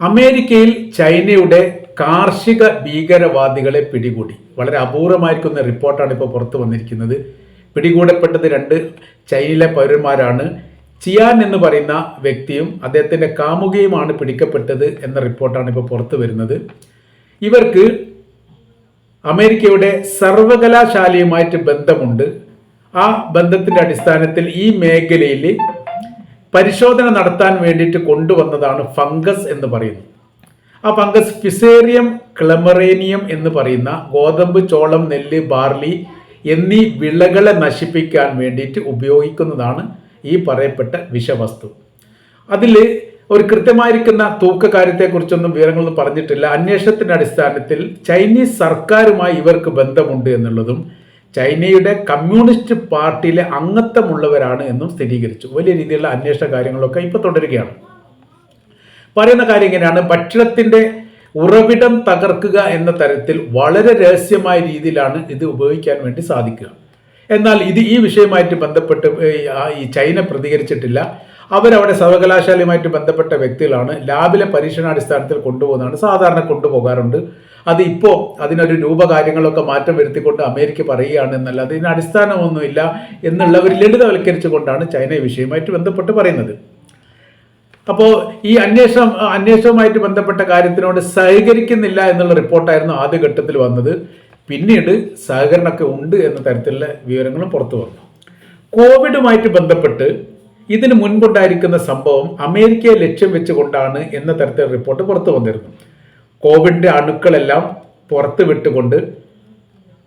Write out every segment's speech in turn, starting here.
അമേരിക്കയിൽ ചൈനയുടെ കാർഷിക ഭീകരവാദികളെ പിടികൂടി. വളരെ അപൂർവമായിരിക്കുന്ന റിപ്പോർട്ടാണ് ഇപ്പോൾ പുറത്തു വന്നിരിക്കുന്നത്. പിടികൂടപ്പെട്ടത് രണ്ട് ചൈനയിലെ പൗരന്മാരാണ്. ചിയാൻ എന്ന് പറയുന്ന വ്യക്തിയും അദ്ദേഹത്തിന്റെ കാമുകയുമാണ് പിടിക്കപ്പെട്ടത് എന്ന റിപ്പോർട്ടാണ് ഇപ്പോൾ പുറത്തു വരുന്നത്. ഇവർക്ക് അമേരിക്കയുടെ സർവകലാശാലയുമായിട്ട് ബന്ധമുണ്ട്. ആ ബന്ധത്തിന്റെ അടിസ്ഥാനത്തിൽ ഈ മേഖലയിൽ പരിശോധന നടത്താൻ വേണ്ടിയിട്ട് കൊണ്ടുവന്നതാണ് ഫംഗസ് എന്ന് പറയുന്നത്. ആ ഫംഗസ് ഫിസേറിയം ക്ലമറേനിയം എന്ന് പറയുന്ന ഗോതമ്പ് ചോളം നെല്ല് ബാർലി എന്നീ വിളകളെ നശിപ്പിക്കാൻ വേണ്ടിയിട്ട് ഉപയോഗിക്കുന്നതാണ് ഈ പറയപ്പെട്ട വിഷവസ്തു. അതിൽ ഒരു കൃത്യമായിരിക്കുന്ന തൂക്കകാര്യത്തെക്കുറിച്ചൊന്നും വിവരങ്ങളൊന്നും പറഞ്ഞിട്ടില്ല. അന്വേഷണത്തിന്റെ അടിസ്ഥാനത്തിൽ ചൈനീസ് സർക്കാരുമായി ഇവർക്ക് ബന്ധമുണ്ട് എന്നുള്ളതും ചൈനയുടെ കമ്മ്യൂണിസ്റ്റ് പാർട്ടിയിലെ അംഗത്വമുള്ളവരാണ് എന്നും സ്ഥിരീകരിച്ചു. വലിയ രീതിയിലുള്ള അന്വേഷണ കാര്യങ്ങളൊക്കെ ഇപ്പോൾ തുടരുകയാണ്. പറയുന്ന കാര്യം ഇങ്ങനെയാണ്. ഭക്ഷണത്തിന്റെ ഉറവിടം തകർക്കുക എന്ന തരത്തിൽ വളരെ രഹസ്യമായ രീതിയിലാണ് ഇത് ഉപയോഗിക്കാൻ വേണ്ടി സാധിക്കുക. എന്നാൽ ഇത് ഈ വിഷയമായിട്ട് ബന്ധപ്പെട്ട് ഈ ചൈന പ്രതികരിച്ചിട്ടില്ല. അവരവിടെ സർവകലാശാലയുമായിട്ട് ബന്ധപ്പെട്ട വ്യക്തികളാണ്. ലാബിലെ പരീക്ഷണാടിസ്ഥാനത്തിൽ കൊണ്ടുപോകുന്നതാണ്. സാധാരണ കൊണ്ടുപോകാറുണ്ട്. അത് ഇപ്പോൾ അതിനൊരു രൂപകാര്യങ്ങളൊക്കെ മാറ്റം വരുത്തിക്കൊണ്ട് അമേരിക്ക പറയുകയാണ് എന്നല്ല അതിന് അടിസ്ഥാനമൊന്നുമില്ല എന്നുള്ള ഒരു ലളിതവൽക്കരിച്ചുകൊണ്ടാണ് ചൈന വിഷയമായിട്ട് ബന്ധപ്പെട്ട് പറയുന്നത്. അപ്പോൾ ഈ അന്വേഷണം അന്വേഷണവുമായിട്ട് ബന്ധപ്പെട്ട കാര്യത്തിനോട് സഹകരിക്കുന്നില്ല എന്നുള്ള റിപ്പോർട്ടായിരുന്നു ആദ്യഘട്ടത്തിൽ വന്നത്. പിന്നീട് സഹകരണമൊക്കെ ഉണ്ട് എന്ന തരത്തിലുള്ള വിവരങ്ങളും പുറത്തു വന്നു. കോവിഡുമായിട്ട് ബന്ധപ്പെട്ട് ഇതിന് മുൻപുണ്ടായിരിക്കുന്ന സംഭവം അമേരിക്കയെ ലക്ഷ്യം വെച്ചുകൊണ്ടാണ് എന്ന തരത്തിലുള്ള റിപ്പോർട്ട് പുറത്തു വന്നിരുന്നു. കോവിഡിന്റെ അണുക്കളെല്ലാം പുറത്ത് വിട്ടുകൊണ്ട്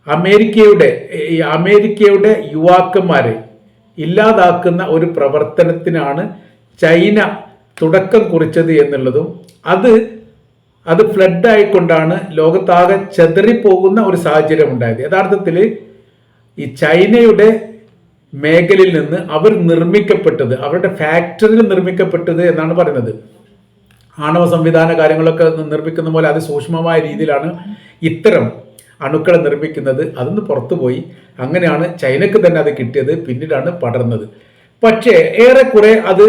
അമേരിക്കയുടെ ഈ അമേരിക്കയുടെ യുവാക്കന്മാരെ ഇല്ലാതാക്കുന്ന ഒരു പ്രവർത്തനത്തിനാണ് ചൈന തുടക്കം കുറിച്ചത് എന്നുള്ളതും അത് അത് ഫ്ലഡ് ആയിക്കൊണ്ടാണ് ലോകത്താകെ ചെതറിപ്പോകുന്ന ഒരു സാഹചര്യം ഉണ്ടായത് യഥാർത്ഥത്തിൽ ഈ ചൈനയുടെ മേഖലയിൽ നിന്ന് അവർ നിർമ്മിക്കപ്പെട്ടത് അവരുടെ ഫാക്ടറിയിൽ നിർമ്മിക്കപ്പെട്ടത് എന്നാണ് പറയുന്നത്. ആണവ സംവിധാന കാര്യങ്ങളൊക്കെ നിർമ്മിക്കുന്ന പോലെ അതിസൂക്ഷ്മമായ രീതിയിലാണ് ഇത്തരം അണുക്കളെ നിർമ്മിക്കുന്നത്. അതൊന്ന് പുറത്തുപോയി അങ്ങനെയാണ് ചൈനക്ക് തന്നെ അത് കിട്ടിയത്. പിന്നീടാണ് പടർന്നത്. പക്ഷേ ഏറെക്കുറെ അത്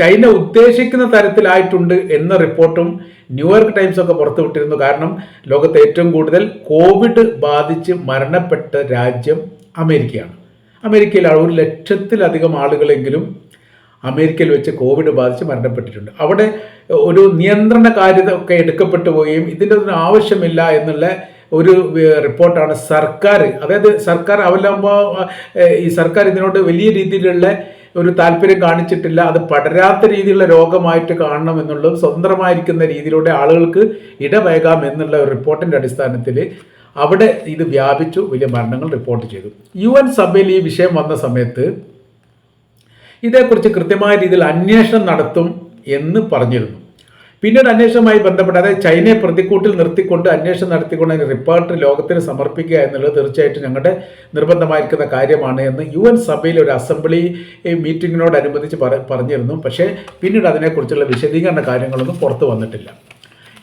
ചൈന ഉദ്ദേശിക്കുന്ന തരത്തിലായിട്ടുണ്ട് എന്ന റിപ്പോർട്ടും ന്യൂയോർക്ക് ടൈംസ് ഒക്കെ പുറത്തുവിട്ടിരുന്നു കാരണം ലോകത്ത് ഏറ്റവും കൂടുതൽ കോവിഡ് ബാധിച്ച് മരണപ്പെട്ട രാജ്യം അമേരിക്കയാണ്. അമേരിക്കയിൽ ഒരു ലക്ഷത്തിലധികം ആളുകളെങ്കിലും അമേരിക്കയിൽ വെച്ച് കോവിഡ് ബാധിച്ച് മരണപ്പെട്ടിട്ടുണ്ട്. അവിടെ ഒരു നിയന്ത്രണ കാര്യത ഒക്കെ എടുക്കപ്പെട്ടു പോവുകയും ഇതിന്റെ ഒന്നും ആവശ്യമില്ല എന്നുള്ള ഒരു റിപ്പോർട്ടാണ് സർക്കാർ. അതായത് സർക്കാർ അവലാകുമ്പോൾ ഈ സർക്കാർ ഇതിനോട് വലിയ രീതിയിലുള്ള ഒരു താല്പര്യം കാണിച്ചിട്ടില്ല. അത് പടരാത്ത രീതിയിലുള്ള രോഗമായിട്ട് കാണണം എന്നുള്ളതും സ്വതന്ത്രമായിരിക്കുന്ന രീതിയിലൂടെ ആളുകൾക്ക് ഇടവൈകാം എന്നുള്ള ഒരു റിപ്പോർട്ടിന്റെ അടിസ്ഥാനത്തിൽ അവിടെ ഇത് വ്യാപിച്ചു. വലിയ മരണങ്ങൾ റിപ്പോർട്ട് ചെയ്തു. യു എൻ സഭയിൽ ഈ വിഷയം വന്ന സമയത്ത് ഇതേക്കുറിച്ച് കൃത്യമായ രീതിയിൽ അന്വേഷണം നടത്തും എന്ന് പറഞ്ഞിരുന്നു. പിന്നീട് അന്വേഷണവുമായി ബന്ധപ്പെട്ട് അതായത് ചൈനയെ പ്രതിക്കൂട്ടിൽ നിർത്തിക്കൊണ്ട് അന്വേഷണം നടത്തിക്കൊണ്ട് അതിന് റിപ്പോർട്ട് ലോകത്തിന് സമർപ്പിക്കുക എന്നുള്ളത് തീർച്ചയായിട്ടും ഞങ്ങളുടെ നിർബന്ധമായിരിക്കുന്ന കാര്യമാണ് എന്ന് യു എൻ സഭയിൽ ഒരു അസംബ്ലി മീറ്റിങ്ങിനോടനുബന്ധിച്ച് പറ പറഞ്ഞിരുന്നു. പക്ഷേ പിന്നീട് അതിനെക്കുറിച്ചുള്ള വിശദീകരണ കാര്യങ്ങളൊന്നും പുറത്തു വന്നിട്ടില്ല.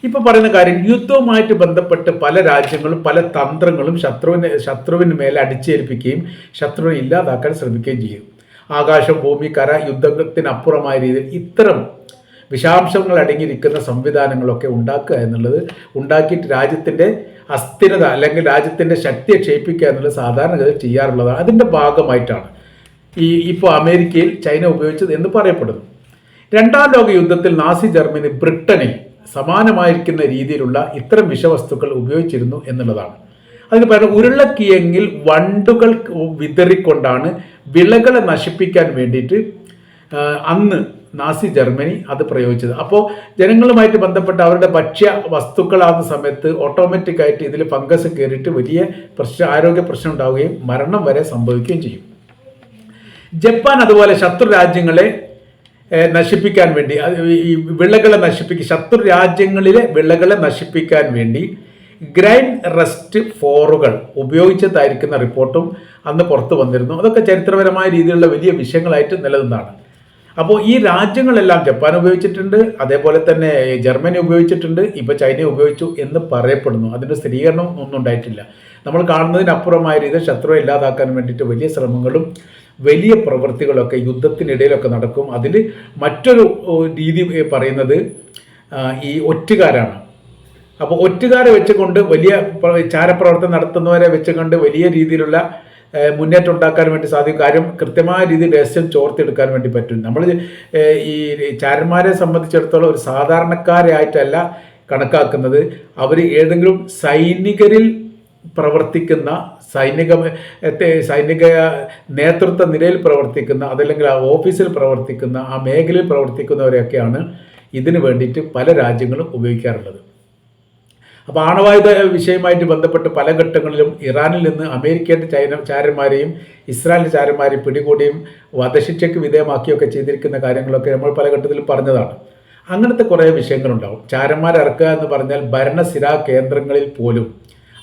ഇപ്പോൾ പറയുന്ന കാര്യം യുദ്ധവുമായിട്ട് ബന്ധപ്പെട്ട് പല രാജ്യങ്ങളും പല തന്ത്രങ്ങളും ശത്രുവിന് ശത്രുവിന് മേലെ അടിച്ചേൽപ്പിക്കുകയും ശത്രുവിനെ ഇല്ലാതാക്കാൻ ശ്രമിക്കുകയും ചെയ്യും. ആകാശം ഭൂമി കര യുദ്ധത്തിനപ്പുറമായ രീതിയിൽ ഇത്തരം വിഷാംശങ്ങൾ അടങ്ങിയിരിക്കുന്ന സംവിധാനങ്ങളൊക്കെ ഉണ്ടാക്കുക എന്നുള്ളത് ഉണ്ടാക്കിയിട്ട് രാജ്യത്തിന്റെ അസ്ഥിരത അല്ലെങ്കിൽ രാജ്യത്തിന്റെ ശക്തിയെ ക്ഷയിപ്പിക്കുക എന്നുള്ളത് സാധാരണഗതിയിൽ ചെയ്യാറുള്ളതാണ്. അതിന്റെ ഭാഗമായിട്ടാണ് ഈ ഇപ്പോൾ അമേരിക്കയിൽ ചൈന ഉപയോഗിച്ചത് എന്ന് പറയപ്പെടുന്നു. രണ്ടാം ലോക യുദ്ധത്തിൽ നാസി ജർമ്മനി ബ്രിട്ടനിൽ സമാനമായിരിക്കുന്ന രീതിയിലുള്ള ഇത്തരം വിഷവസ്തുക്കൾ ഉപയോഗിച്ചിരുന്നു എന്നുള്ളതാണ്. അതിന് പകരം ഉരുളക്കിയെങ്കിൽ വണ്ടുകൾ വിതറിക്കൊണ്ടാണ് വിളകളെ നശിപ്പിക്കാൻ വേണ്ടിയിട്ട് അന്ന് നാസി ജർമ്മനി അത് പ്രയോഗിച്ചത്. അപ്പോൾ ജനങ്ങളുമായിട്ട് ബന്ധപ്പെട്ട അവരുടെ ഭക്ഷ്യ വസ്തുക്കളാകുന്ന സമയത്ത് ഓട്ടോമാറ്റിക്കായിട്ട് ഇതിൽ ഫംഗസ് കയറിയിട്ട് വലിയ പ്രശ്ന ആരോഗ്യ പ്രശ്നം ഉണ്ടാവുകയും മരണം വരെ സംഭവിക്കുകയും ചെയ്യും. ജപ്പാൻ അതുപോലെ ശത്രു രാജ്യങ്ങളെ നശിപ്പിക്കാൻ വേണ്ടി ഈ വിളകളെ നശിപ്പിക്കുക ശത്രു രാജ്യങ്ങളിലെ വിളകളെ നശിപ്പിക്കാൻ വേണ്ടി ഗ്രൈൻ റെസ്റ്റ് ഫോറുകൾ ഉപയോഗിച്ചതായിരിക്കുന്ന റിപ്പോർട്ടും അന്ന് പുറത്തു വന്നിരുന്നു. അതൊക്കെ ചരിത്രപരമായ രീതിയിലുള്ള വലിയ വിഷയങ്ങളായിട്ട് നിലനിന്നാണ്. അപ്പോൾ ഈ രാജ്യങ്ങളെല്ലാം ജപ്പാൻ ഉപയോഗിച്ചിട്ടുണ്ട് അതേപോലെ തന്നെ ജർമ്മനി ഉപയോഗിച്ചിട്ടുണ്ട് ഇപ്പോൾ ചൈന ഉപയോഗിച്ചു എന്ന് പറയപ്പെടുന്നു. അതിന്റെ സ്ഥിരീകരണം ഒന്നും ഉണ്ടായിട്ടില്ല. നമ്മൾ കാണുന്നതിനപ്പുറമായ രീതിയിൽ ശത്രുവെ ഇല്ലാതാക്കാൻ വേണ്ടിയിട്ട് വലിയ ശ്രമങ്ങളും വലിയ പ്രവൃത്തികളൊക്കെ യുദ്ധത്തിനിടയിലൊക്കെ നടക്കും. അതിൽ മറ്റൊരു രീതി പറയുന്നത് ഈ ഒറ്റുകാരാണ്. അപ്പോൾ ഒറ്റുകാരെ വെച്ചുകൊണ്ട് വലിയ ചാരപ്രവർത്തനം നടത്തുന്നവരെ വെച്ചുകൊണ്ട് വലിയ രീതിയിലുള്ള മുന്നേറ്റം ഉണ്ടാക്കാൻ വേണ്ടി സാധിക്കും. കാര്യം കൃത്യമായ രീതിയിൽ രഹസ്യം ചോർത്തെടുക്കാൻ വേണ്ടി പറ്റും. നമ്മൾ ഈ ചാരന്മാരെ സംബന്ധിച്ചിടത്തോളം ഒരു സാധാരണക്കാരായിട്ടല്ല കണക്കാക്കുന്നത്. അവർ ഏതെങ്കിലും സൈനികരിൽ പ്രവർത്തിക്കുന്ന സൈനിക സൈനിക നേതൃത്വ നിലയിൽ പ്രവർത്തിക്കുന്ന അതല്ലെങ്കിൽ ആ ഓഫീസിൽ പ്രവർത്തിക്കുന്ന ആ മേഖലയിൽ പ്രവർത്തിക്കുന്നവരെയൊക്കെയാണ് ഇതിനു വേണ്ടിയിട്ട് പല രാജ്യങ്ങളും ഉപയോഗിക്കാറുള്ളത്. അപ്പോൾ ആണവായുധ വിഷയമായിട്ട് ബന്ധപ്പെട്ട് പല ഘട്ടങ്ങളിലും ഇറാനിൽ നിന്ന് അമേരിക്കയുടെ ചൈന ചാരന്മാരെയും ഇസ്രായേലിന്റെ ചാരന്മാരെയും പിടികൂടിയും വധശിക്ഷയ്ക്ക് വിധേയമാക്കിയൊക്കെ ചെയ്തിരിക്കുന്ന കാര്യങ്ങളൊക്കെ നമ്മൾ പല ഘട്ടത്തിലും പറഞ്ഞതാണ്. അങ്ങനത്തെ കുറേ വിഷയങ്ങളുണ്ടാവും. ചാരന്മാരിറക്കുക എന്ന് പറഞ്ഞാൽ ഭരണസിരാ കേന്ദ്രങ്ങളിൽ പോലും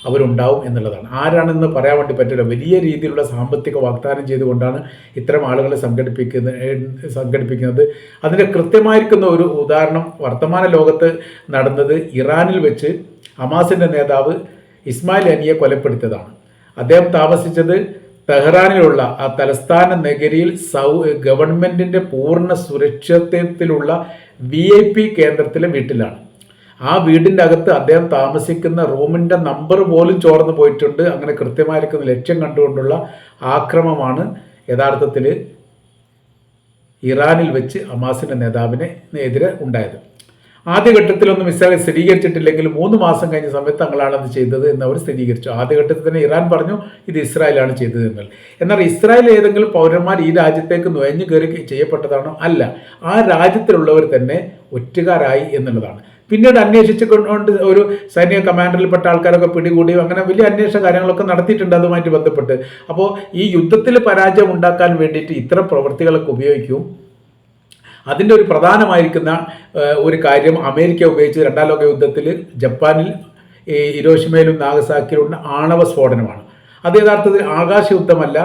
അവരുണ്ടാവും എന്നുള്ളതാണ്. ആരാണെന്ന് പറയാൻ വേണ്ടി പറ്റില്ല. വലിയ രീതിയിലുള്ള സാമ്പത്തിക വാഗ്ദാനം ചെയ്തുകൊണ്ടാണ് ഇത്തരം ആളുകളെ സംഘടിപ്പിക്കുന്ന സംഘടിപ്പിക്കുന്നത്. അതിന്റെ കൃത്യമായിരിക്കുന്ന ഒരു ഉദാഹരണം വർത്തമാന ലോകത്ത് നടന്നത് ഇറാനിൽ വെച്ച് ഹമാസിന്റെ നേതാവ് ഇസ്മായിൽ അനിയെ കൊലപ്പെടുത്തിയതാണ്. അദ്ദേഹം താമസിച്ചത് തെഹ്റാനിലുള്ള ആ തലസ്ഥാന നഗരിയിൽ സൗ ഗവൺമെന്റിന്റെ പൂർണ സുരക്ഷിതത്വത്തിലുള്ള വി ഐ പി കേന്ദ്രത്തിലെ വീട്ടിലാണ്. ആ വീടിന്റെ അകത്ത് അദ്ദേഹം താമസിക്കുന്ന റൂമിന്റെ നമ്പർ പോലും ചോർന്നു പോയിട്ടുണ്ട്. അങ്ങനെ കൃത്യമായിരിക്കുന്ന ലക്ഷ്യം കണ്ടുകൊണ്ടുള്ള ആക്രമമാണ് യഥാർത്ഥത്തിൽ ഇറാനിൽ വെച്ച് ഹമാസിന്റെ നേതാവിനെ എതിരെ ഉണ്ടായത്. ആദ്യഘട്ടത്തിലൊന്നും ഇസ്രായേൽ സ്ഥിരീകരിച്ചിട്ടില്ലെങ്കിൽ മൂന്ന് മാസം കഴിഞ്ഞ സമയത്ത് തങ്ങളാണ് അത് ചെയ്തത് എന്ന് അവർ സ്ഥിരീകരിച്ചു. ആദ്യഘട്ടത്തിൽ തന്നെ ഇറാൻ പറഞ്ഞു ഇത് ഇസ്രായേലാണ് ചെയ്തത് എന്നാൽ എന്നാൽ ഇസ്രായേൽ ഏതെങ്കിലും പൗരന്മാർ ഈ രാജ്യത്തേക്ക് നുഴഞ്ഞു കയറി ചെയ്യപ്പെട്ടതാണോ? അല്ല. ആ രാജ്യത്തിലുള്ളവർ തന്നെ ഒറ്റുകാരായി എന്നുള്ളതാണ്. പിന്നീട് അന്വേഷിച്ചു കൊണ്ട് ഒരു സൈനിക കമാൻഡറിൽപ്പെട്ട ആൾക്കാരൊക്കെ പിടികൂടി. അങ്ങനെ വലിയ അന്വേഷണ കാര്യങ്ങളൊക്കെ നടത്തിയിട്ടുണ്ട് അതുമായിട്ട് ബന്ധപ്പെട്ട്. അപ്പോൾ ഈ യുദ്ധത്തിൽ പരാജയം ഉണ്ടാക്കാൻ വേണ്ടിയിട്ട് ഇത്തരം പ്രവൃത്തികളൊക്കെ ഉപയോഗിക്കും? അതിന്റെ ഒരു പ്രധാനമായിരിക്കുന്ന ഒരു കാര്യം അമേരിക്ക ഉപയോഗിച്ച് രണ്ടാം ലോക യുദ്ധത്തിൽ ജപ്പാനിൽ ഈ ഇരോഷിമയിലും നാഗസാക്കിയിലും ആണവ സ്ഫോടനമാണ്. അത് യഥാർത്ഥത്തിൽ ആകാശ യുദ്ധമല്ല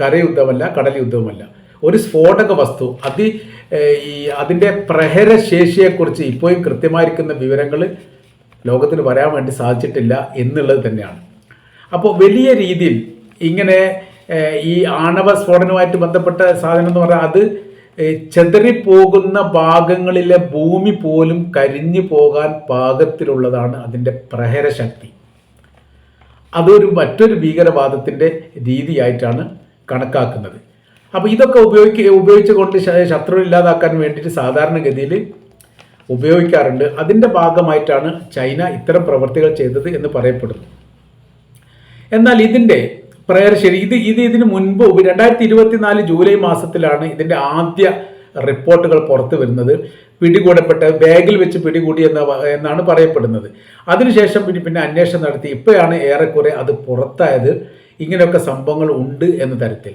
കരയുദ്ധമല്ല കടൽ യുദ്ധവുമല്ല. ഒരു സ്ഫോടക വസ്തു അതി ഈ അതിന്റെ പ്രഹരശേഷിയെക്കുറിച്ച് ഇപ്പോഴും കൃത്യമായിരിക്കുന്ന വിവരങ്ങൾ ലോകത്തിന് വരാൻ വേണ്ടി സാധിച്ചിട്ടില്ല എന്നുള്ളത് തന്നെയാണ്. അപ്പോൾ വലിയ രീതിയിൽ ഇങ്ങനെ ഈ ആണവ സ്ഫോടനവുമായിട്ട് ബന്ധപ്പെട്ട സാധനം എന്ന് പറഞ്ഞാൽ അത് ചെതറിപ്പോകുന്ന ഭാഗങ്ങളിലെ ഭൂമി പോലും കരിഞ്ഞു പോകാൻ പാകത്തിലുള്ളതാണ് അതിന്റെ പ്രഹരശക്തി അതൊരു മറ്റൊരു ഭീകരവാദത്തിന്റെ രീതിയായിട്ടാണ് കണക്കാക്കുന്നത്. അപ്പോൾ ഇതൊക്കെ ഉപയോഗിക്ക ഉപയോഗിച്ചുകൊണ്ട് ശത്രു ഇല്ലാതാക്കാൻ വേണ്ടിയിട്ട് സാധാരണഗതിയിൽ ഉപയോഗിക്കാറുണ്ട്. അതിന്റെ ഭാഗമായിട്ടാണ് ചൈന ഇത്തരം പ്രവർത്തികൾ ചെയ്തത് എന്ന് പറയപ്പെടുന്നു. എന്നാൽ ഇതിന്റെ പ്രയർ ശരി ഇത് ഇത് ഇതിന് മുൻപ് രണ്ടായിരത്തി ഇരുപത്തിനാല് ജൂലൈ മാസത്തിലാണ് ഇതിന്റെ ആദ്യ റിപ്പോർട്ടുകൾ പുറത്തു വരുന്നത്. പിടികൂടപ്പെട്ട ബാഗിൽ വെച്ച് പിടികൂടി എന്ന എന്നാണ് പറയപ്പെടുന്നത്. അതിനുശേഷം പിന്നെ പിന്നെ അന്വേഷണം നടത്തി. ഇപ്പോഴാണ് ഏറെക്കുറെ അത് പുറത്തായത്. ഇങ്ങനെയൊക്കെ സംഭവങ്ങൾ ഉണ്ട് എന്ന തരത്തിൽ.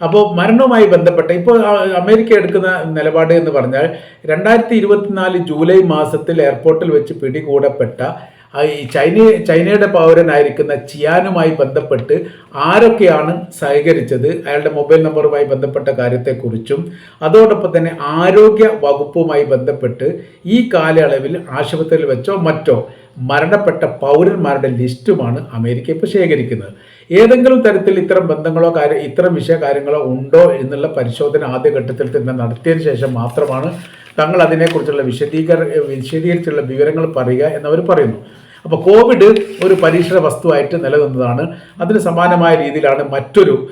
അപ്പോൾ മരണവുമായി ബന്ധപ്പെട്ട ഇപ്പോൾ അമേരിക്ക എടുക്കുന്ന നിലപാട് എന്ന് പറഞ്ഞാൽ രണ്ടായിരത്തി ഇരുപത്തിനാല് ജൂലൈ മാസത്തിൽ എയർപോർട്ടിൽ വെച്ച് പിടികൂടപ്പെട്ട ഈ ചൈന ചൈനയുടെ പൗരനായിരിക്കുന്ന ചിയാനുമായി ബന്ധപ്പെട്ട് ആരൊക്കെയാണ് സഹകരിച്ചത്? അയാളുടെ മൊബൈൽ നമ്പറുമായി ബന്ധപ്പെട്ട കാര്യത്തെക്കുറിച്ചും അതോടൊപ്പം തന്നെ ആരോഗ്യ വകുപ്പുമായി ബന്ധപ്പെട്ട് ഈ കാലയളവിൽ ആശുപത്രിയിൽ വെച്ചോ മറ്റോ മരണപ്പെട്ട പൗരന്മാരുടെ ലിസ്റ്റുമാണ് അമേരിക്ക ഇപ്പോൾ ശേഖരിക്കുന്നത്. ഏതെങ്കിലും തരത്തിൽ ഇത്തരം ബന്ധങ്ങളോ കാര്യം ഇത്തരം വിഷയ കാര്യങ്ങളോ ഉണ്ടോ എന്നുള്ള പരിശോധന ആദ്യഘട്ടത്തിൽ തന്നെ നടത്തിയതിനു ശേഷം മാത്രമാണ് തങ്ങൾ അതിനെക്കുറിച്ചുള്ള വിശദീകര വിശദീകരിച്ചുള്ള വിവരങ്ങൾ പറയുക എന്നവർ പറയുന്നു. അപ്പോൾ കോവിഡ് ഒരു പരീക്ഷണ വസ്തുവായിട്ട് നിലനിന്നതാണ്. അതിന് സമാനമായ രീതിയിലാണ് മറ്റൊരു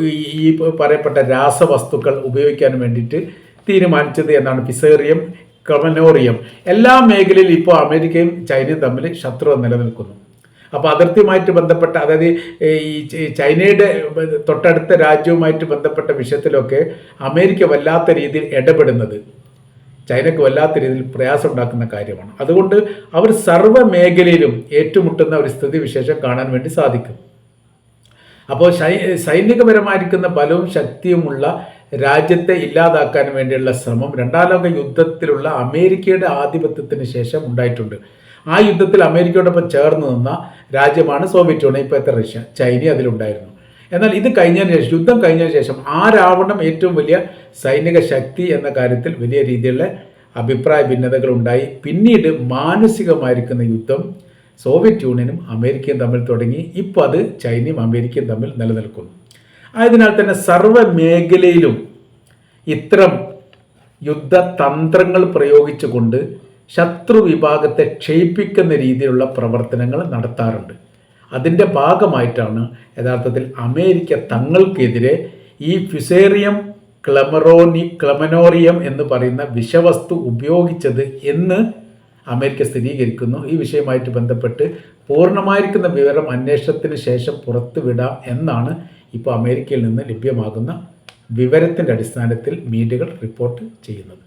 ഈ- പറയപ്പെട്ട രാസവസ്തുക്കൾ ഉപയോഗിക്കാൻ വേണ്ടിയിട്ട് തീരുമാനിച്ചത് എന്നാണ് പിസേറിയം കമനോറിയം എല്ലാ മേഖലയിൽ ഇപ്പോൾ അമേരിക്കയും ചൈനയും തമ്മിൽ ശത്രുത നിലനിൽക്കുന്നു. അപ്പോൾ അതിർത്തിയുമായിട്ട് ബന്ധപ്പെട്ട അതായത് ഈ ചൈനയുടെ തൊട്ടടുത്ത രാജ്യവുമായിട്ട് ബന്ധപ്പെട്ട വിഷയത്തിലൊക്കെ അമേരിക്ക വല്ലാത്ത രീതിയിൽ ഇടപെടുന്നത് ചൈനക്ക് വല്ലാത്ത രീതിയിൽ പ്രയാസം ഉണ്ടാക്കുന്ന കാര്യമാണ്. അതുകൊണ്ട് അവർ സർവ മേഖലയിലും ഏറ്റുമുട്ടുന്ന ഒരു സ്ഥിതി വിശേഷം കാണാൻ വേണ്ടി സാധിക്കും. അപ്പോൾ സൈനികപരമായിരിക്കുന്ന ബലവും ശക്തിയുമുള്ള രാജ്യത്തെ ഇല്ലാതാക്കാൻ വേണ്ടിയുള്ള ശ്രമം രണ്ടാം ലോക യുദ്ധത്തിലുള്ള അമേരിക്കയുടെ ആധിപത്യത്തിന് ശേഷം ഉണ്ടായിട്ടുണ്ട്. ആ യുദ്ധത്തിൽ അമേരിക്കയോടൊപ്പം ചേർന്ന് നിന്ന രാജ്യമാണ് സോവിയറ്റ് യൂണിയൻ ഇപ്പോഴത്തെ റഷ്യ ചൈന അതിലുണ്ടായിരുന്നു. എന്നാൽ ഇത് കഴിഞ്ഞതിന് ശേഷം യുദ്ധം കഴിഞ്ഞതിന് ശേഷം ആ രാവണം ഏറ്റവും വലിയ സൈനിക ശക്തി എന്ന കാര്യത്തിൽ വലിയ രീതിയിലുള്ള അഭിപ്രായ ഭിന്നതകൾ ഉണ്ടായി. പിന്നീട് മാനസികമായിരിക്കുന്ന യുദ്ധം സോവിയറ്റ് യൂണിയനും അമേരിക്കയും തമ്മിൽ തുടങ്ങി. ഇപ്പോൾ അത് ചൈനയും അമേരിക്കയും തമ്മിൽ നിലനിൽക്കുന്നു. ആയതിനാൽ തന്നെ സർവ മേഖലയിലും ഇത്തരം യുദ്ധതന്ത്രങ്ങൾ പ്രയോഗിച്ചുകൊണ്ട് ശത്രു വിഭാഗത്തെ ക്ഷയിപ്പിക്കുന്ന രീതിയിലുള്ള പ്രവർത്തനങ്ങൾ നടത്താറുണ്ട്. അതിന്റെ ഭാഗമായിട്ടാണ് യഥാർത്ഥത്തിൽ അമേരിക്ക തങ്ങൾക്കെതിരെ ഈ ഫിസേറിയം ക്ലമറോനി ക്ലമനോറിയം എന്ന് പറയുന്ന വിഷവസ്തു ഉപയോഗിച്ചത് എന്ന് അമേരിക്ക സ്ഥിരീകരിക്കുന്നു. ഈ വിഷയമായിട്ട് ബന്ധപ്പെട്ട് പൂർണമായിരിക്കുന്ന വിവരം അന്വേഷണത്തിന് ശേഷം പുറത്തുവിടാം എന്നാണ് ഇപ്പോൾ അമേരിക്കയിൽ നിന്ന് ലഭ്യമാകുന്ന വിവരത്തിന്റെ അടിസ്ഥാനത്തിൽ മീഡിയകൾ റിപ്പോർട്ട് ചെയ്യുന്നത്.